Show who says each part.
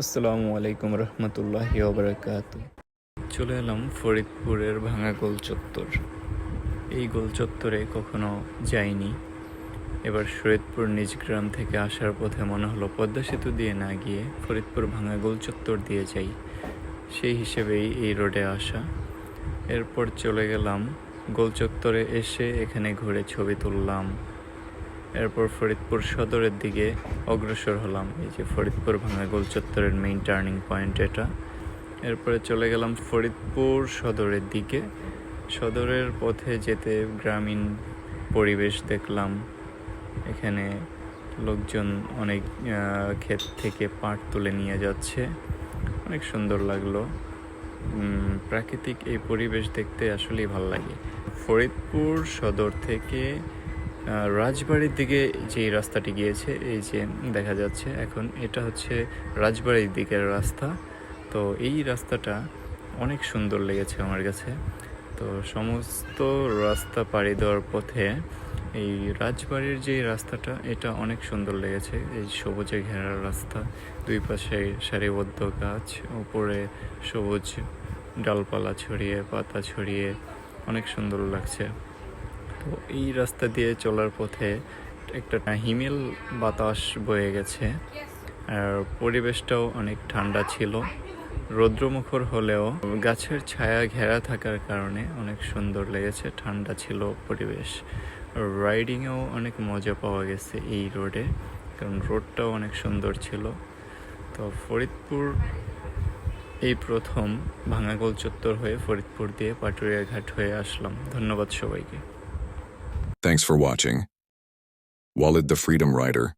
Speaker 1: আসসালামু আলাইকুম রহমতুল্লাহ ওবরাকাত চলে এলাম ফরিদপুরের ভাঙা গোল চত্বর এই গোল চত্বরে কখনো যাইনি। এবার শরীদপুর নিজ গ্রাম থেকে আসার পথে মনে হলো পদ্মা সেতু দিয়ে না গিয়ে ফরিদপুর ভাঙা গোল চত্বর দিয়ে যাই। সেই হিসেবেই এই রোডে আসা। এরপর চলে গেলাম গোল চত্বরে এসে এখানে ঘুরে ছবি তুললাম। এরপর ফরিদপুর সদরের দিকে অগ্রসর হলাম। এই যে ফরিদপুর ভাঙা গোল চত্বরের মেইন টার্নিং পয়েন্ট এটা। এরপরে চলে গেলাম ফরিদপুর সদরের দিকে। সদরের পথে যেতে গ্রামীণ পরিবেশ দেখলাম। এখানে লোকজন অনেক ক্ষেত থেকে পাট তুলে নিয়ে যাচ্ছে। অনেক সুন্দর লাগল। প্রাকৃতিক এই পরিবেশ দেখতে আসলেই ভালো লাগে। ফরিদপুর সদর থেকে রাজবাড়ির দিকে যে রাস্তাটি গিয়েছে, এই যে দেখা যাচ্ছে, এখন এটা হচ্ছে রাজবাড়ির দিকের রাস্তা। তো এই রাস্তাটা অনেক সুন্দর লেগেছে আমার কাছে। তো সমস্ত রাস্তা পাড়ি দেওয়ার পথে এই রাজবাড়ির যে রাস্তাটা, এটা অনেক সুন্দর লেগেছে। এই সবুজে ঘেরা রাস্তা, দুই পাশে সারিবদ্ধ গাছ, উপরে সবুজ ডালপালা ছড়িয়ে, পাতা ছড়িয়ে অনেক সুন্দর লাগছে। তো এই রাস্তা দিয়ে চলার পথে একটা হিমেল বাতাস বয়ে গেছে। আর পরিবেশটাও অনেক ঠান্ডা ছিল। রৌদ্রমুখর হলেও গাছের ছায়া ঘেরা থাকার কারণে অনেক সুন্দর লেগেছে, ঠান্ডা ছিল পরিবেশ। রাইডিংয়েও অনেক মজা পাওয়া গেছে এই রোডে, কারণ রোডটাও অনেক সুন্দর ছিল। তো ফরিদপুর, এই প্রথম ভাঙাগোল চত্বর হয়ে ফরিদপুর দিয়ে পাটুরিয়া ঘাট হয়ে আসলাম। ধন্যবাদ সবাইকে।
Speaker 2: Thanks for watching. Walid the Freedom Rider